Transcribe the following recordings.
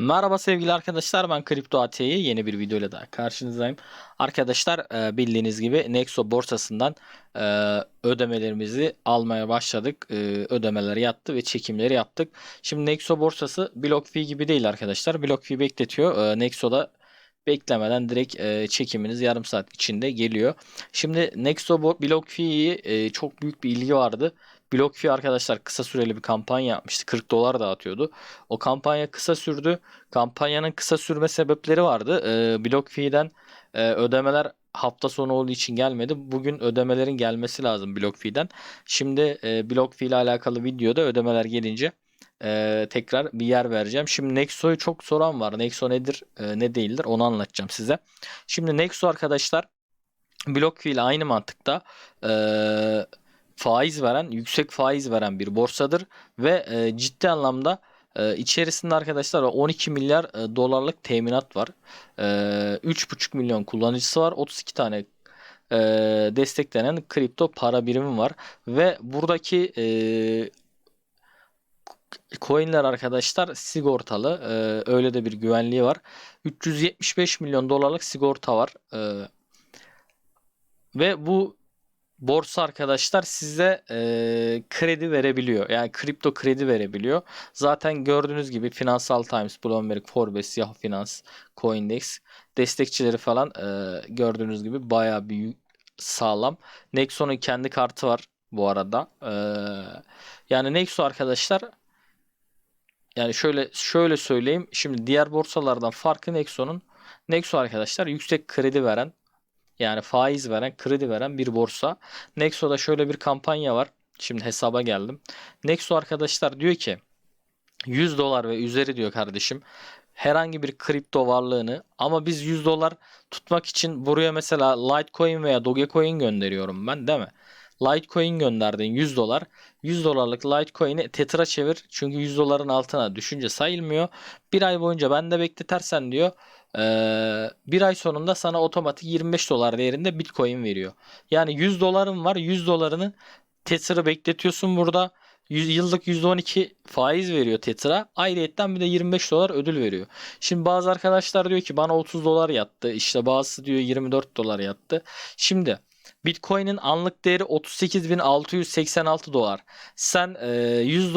Merhaba sevgili arkadaşlar ben Kripto AT'yi yeni bir videoyla daha karşınızdayım. Arkadaşlar e, bildiğiniz gibi Nexo borsasından e, ödemelerimizi almaya başladık. E, ödemeleri yattı ve çekimleri yaptık. Şimdi Nexo borsası BlockFi gibi değil arkadaşlar. BlockFi bekletiyor. Nexo'da beklemeden direkt çekiminiz yarım saat içinde geliyor. Şimdi Nexo BlockFi'yi e, çok büyük bir ilgi vardı. BlockFi arkadaşlar kısa süreli bir kampanya yapmıştı. 40 dolar dağıtıyordu. O kampanya kısa sürdü. Kampanyanın kısa sürme sebepleri vardı. E, BlockFi'den e, ödemeler hafta sonu olduğu için gelmedi. Bugün ödemelerin gelmesi lazım BlockFi'den. Şimdi e, BlockFi ile alakalı videoda ödemeler gelince e, tekrar bir yer vereceğim. Şimdi Nexo'yu çok soran var. Nexo nedir, e, ne değildir onu anlatacağım size. Şimdi Nexo arkadaşlar BlockFi ile aynı mantıkta e, faiz veren, yüksek faiz veren bir borsadır ve e, ciddi anlamda e, içerisinde arkadaşlar 12 milyar e, dolarlık teminat var. E, 3,5 milyon kullanıcısı var. 32 tane e, desteklenen kripto para birimi var ve buradaki e, coinler arkadaşlar sigortalı. E, öyle de bir güvenliği var. 375 milyon dolarlık sigorta var. E, ve bu borsa arkadaşlar size e, kredi verebiliyor. Yani kripto kredi verebiliyor. Zaten gördüğünüz gibi Finansal Times, Bloomberg, Forbes, Yahoo Finance, Coindex destekçileri falan e, gördüğünüz gibi baya büyük sağlam. Nexo'nun kendi kartı var bu arada. E, yani Nexo arkadaşlar yani şöyle şöyle söyleyeyim. Şimdi diğer borsalardan farkı Nexo'nun Nexo arkadaşlar yüksek kredi veren yani faiz veren, kredi veren bir borsa. Nexo'da şöyle bir kampanya var. Şimdi hesaba geldim. Nexo arkadaşlar diyor ki 100 dolar ve üzeri diyor kardeşim. Herhangi bir kripto varlığını ama biz 100 dolar tutmak için buraya mesela Litecoin veya Dogecoin gönderiyorum ben değil mi? Litecoin gönderdin 100 dolar. 100 dolarlık Litecoin'i Tetra çevir. Çünkü 100 doların altına düşünce sayılmıyor. Bir ay boyunca ben de bekletersen diyor. Bir ay sonunda sana otomatik 25 dolar değerinde Bitcoin veriyor. Yani 100 doların var. 100 dolarını Tetra bekletiyorsun burada. Yıllık %12 faiz veriyor Tetra. Ayrıyetten bir de 25 dolar ödül veriyor. Şimdi bazı arkadaşlar diyor ki bana 30 dolar yattı. İşte bazısı diyor 24 dolar yattı. Şimdi Bitcoin'in anlık değeri 38.686 dolar. Sen e, 100,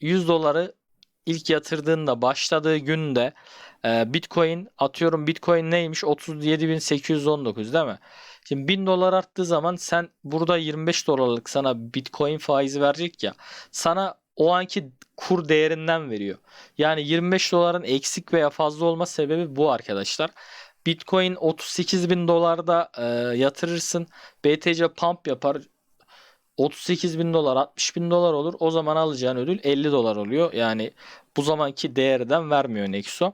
100 doları ilk yatırdığında başladığı günde e, Bitcoin atıyorum Bitcoin neymiş 37.819 değil mi? Şimdi 1000 dolar arttığı zaman sen burada 25 dolarlık sana Bitcoin faizi verecek ya. Sana o anki kur değerinden veriyor. Yani 25 doların eksik veya fazla olma sebebi bu arkadaşlar. Bitcoin 38 bin dolarda e, yatırırsın. BTC pump yapar. 38 bin dolar 60 bin dolar olur. O zaman alacağın ödül 50 dolar oluyor. Yani bu zamanki değerden vermiyor Nexo.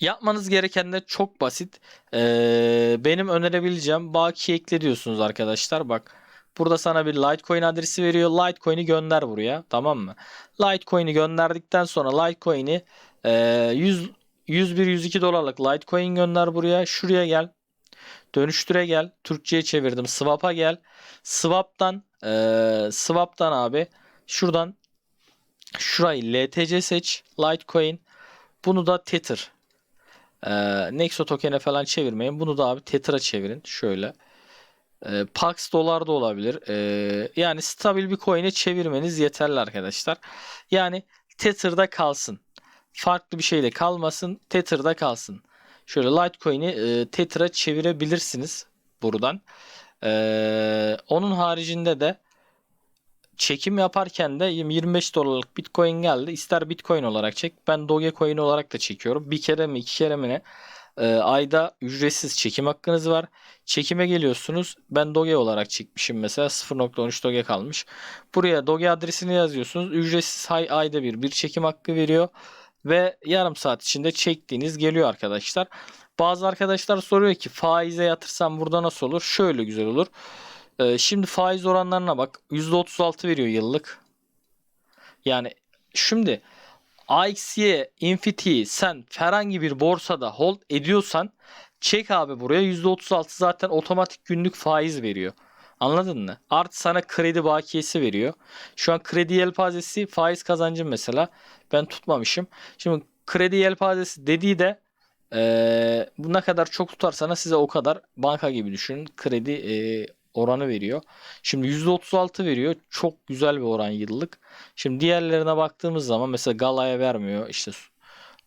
Yapmanız gereken de çok basit. Ee, benim önerebileceğim baki ekle diyorsunuz arkadaşlar. Bak burada sana bir Litecoin adresi veriyor. Litecoin'i gönder buraya. Tamam mı? Litecoin'i gönderdikten sonra Litecoin'i e, 100 101-102 dolarlık Litecoin gönder buraya. Şuraya gel. Dönüştüre gel. Türkçe'ye çevirdim. Swap'a gel. Swap'tan ee, Swap'tan abi şuradan şurayı LTC seç. Litecoin. Bunu da Tether. E, Nexo token'e falan çevirmeyin. Bunu da abi Tether'a çevirin. Şöyle. E, Pax dolar da olabilir. E, yani stabil bir coin'e çevirmeniz yeterli arkadaşlar. Yani Tether'da kalsın farklı bir şeyle kalmasın. Tether'da kalsın. Şöyle Litecoin'i e, Tether'a çevirebilirsiniz buradan. E, onun haricinde de çekim yaparken de 25 dolarlık Bitcoin geldi. İster Bitcoin olarak çek. Ben Dogecoin olarak da çekiyorum. Bir kere mi iki kere mi ne? E, ayda ücretsiz çekim hakkınız var. Çekime geliyorsunuz. Ben Doge olarak çekmişim mesela 0.13 Doge kalmış. Buraya Doge adresini yazıyorsunuz. Ücretsiz ay, ayda bir bir çekim hakkı veriyor ve yarım saat içinde çektiğiniz geliyor arkadaşlar. Bazı arkadaşlar soruyor ki faize yatırsam burada nasıl olur? Şöyle güzel olur. Ee, şimdi faiz oranlarına bak. %36 veriyor yıllık. Yani şimdi AXY, Infinity'yi sen herhangi bir borsada hold ediyorsan çek abi buraya %36 zaten otomatik günlük faiz veriyor. Anladın mı? Artı sana kredi bakiyesi veriyor. Şu an kredi yelpazesi faiz kazancım mesela. Ben tutmamışım. Şimdi kredi yelpazesi dediği de ee, bu ne kadar çok tutarsanız size o kadar banka gibi düşünün kredi ee, oranı veriyor. Şimdi %36 veriyor. Çok güzel bir oran yıllık. Şimdi diğerlerine baktığımız zaman mesela Gala'ya vermiyor. İşte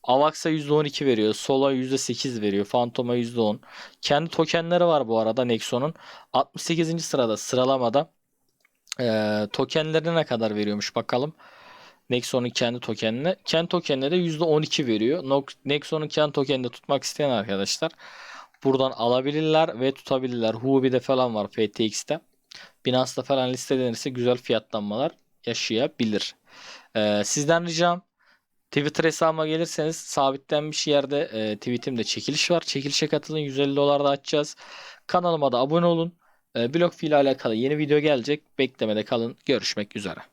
Avax'a %12 veriyor. Sola %8 veriyor. Phantom'a %10. Kendi tokenleri var bu arada Nexon'un. 68. sırada sıralamada. Ee, tokenleri ne kadar veriyormuş bakalım. Nexon'un kendi tokenine. Kendi tokenine de %12 veriyor. Nexon'un kendi tokenini tutmak isteyen arkadaşlar buradan alabilirler ve tutabilirler. Huobi'de falan var FTX'te. Binance'da falan listelenirse güzel fiyatlanmalar yaşayabilir. Ee, sizden ricam Twitter hesabıma gelirseniz sabitlenmiş yerde e, tweetimde çekiliş var. Çekilişe katılın 150 dolar da açacağız. Kanalıma da abone olun. E, blog ile alakalı yeni video gelecek. Beklemede kalın. Görüşmek üzere.